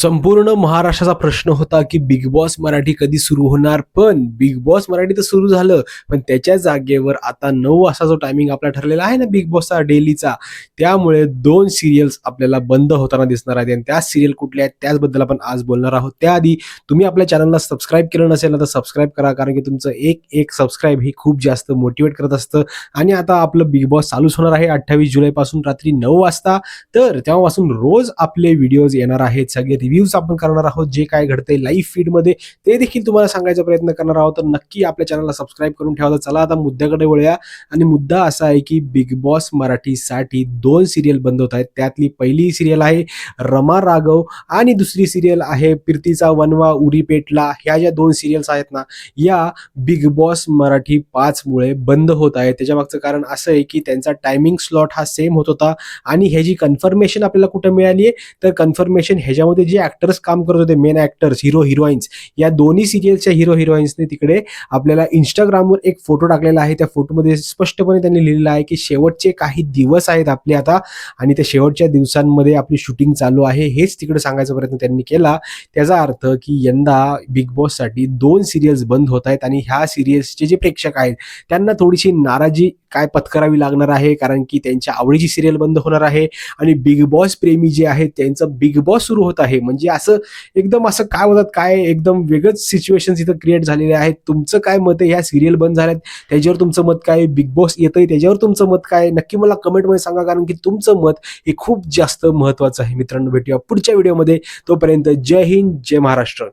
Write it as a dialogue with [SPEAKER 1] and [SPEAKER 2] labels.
[SPEAKER 1] संपूर्ण महाराष्ट्राचा प्रश्न होता की बिग बॉस मराठी कधी सुरू होणार? पण बिग बॉस मराठी तर सुरू झालं. पण त्याच्या जागेवर आता नऊ वाजता जो टायमिंग आपला ठरलेला आहे ना बिग बॉसचा डेलीचा त्यामुळे दोन सिरियल्स आपल्याला बंद होताना दिसणार आहेत. आणि त्या सिरियल कुठल्या आहेत त्याचबद्दल आपण आज बोलणार आहोत. त्याआधी तुम्ही आपल्या चॅनलला सबस्क्राईब केलं नसेल ना तर सबस्क्राईब करा. कारण की तुमचं एक एक सबस्क्राईब ही खूप जास्त मोटिवेट करत असतं. आणि आता आपलं बिग बॉस चालूच होणार आहे अठ्ठावीस जुलैपासून रात्री नऊ वाजता. तर तेव्हापासून रोज आपले व्हिडिओज येणार आहेत. सगळे रिव्ह्यूज आपण करणार आहोत जे काय घडतंय लाईव्ह फीडमध्ये ते देखील तुम्हाला सांगायचा प्रयत्न करणार आहोत. तर नक्की आपल्या चॅनलला सबस्क्राईब करून ठेवा. चला आता मुद्द्याकडे वळूया. आणि मुद्दा असा आहे की बिग बॉस मराठीसाठी दोन सिरियल बंद होत आहेत. त्यातली पहिली सिरियल आहे रमा राघव आणि दुसरी सिरियल आहे प्रीतीचा वनवा उरी पेटला. ह्या ज्या दोन सिरियल्स आहेत ना या बिग बॉस मराठी पाच मुळे बंद होत आहे त्याच्यामागचं कारण असं आहे की त्यांचा टायमिंग स्लॉट हा सेम होत होता. आणि ह्याची कन्फर्मेशन आपल्याला कुठं मिळाली आहे तर कन्फर्मेशन ह्याच्यामध्ये जे ऍक्टर्स काम करत होते मेन ऍक्टर्स हिरो हिरोईन्स या दोन्ही सिरियलच्या हिरो हिरोईन्सने तिकडे आपल्याला इंस्टाग्रामवर एक फोटो टाकलेला आहे. त्या फोटोमध्ये स्पष्टपणे त्यांनी लिहिलेलं आहे की शेवटचे काही दिवस आहेत आपले आता आणि त्या शेवटच्या दिवसांमध्ये आपली शूटिंग चालू आहे. हेच तिकडे सांगायचा प्रयत्न त्यांनी केला. त्याचा अर्थ की यंदा बिग बॉससाठी दोन सिरियल्स बंद होत आहेत आणि ह्या सिरियल्सचे जे प्रेक्षक आहेत त्यांना थोडीशी नाराजी काय पत्करावी लागणार आहे? कारण की त्यांच्या आवडीची सिरियल बंद होणार आहे आणि बिग बॉस प्रेमी जे आहेत त्यांचं बिग बॉस सुरू होत आहे. म्हणजे असं एकदम असं काय होतात काय एकदम वेगळंच सिच्युएशन इथं क्रिएट झालेले आहेत. तुमचं काय मत आहे? ह्या सिरियल बंद झाल्यात. त्याच्यावर तुमचं मत काय? बिग बॉस येतंय. त्याच्यावर तुमचं मत काय? नक्की मला कमेंटमध्ये सांगा. कारण की तुमचं मत हे खूप जास्त महत्वाचं आहे मित्रांनो. भेटूया पुढच्या व्हिडिओमध्ये तोपर्यंत जय हिंद जय महाराष्ट्र.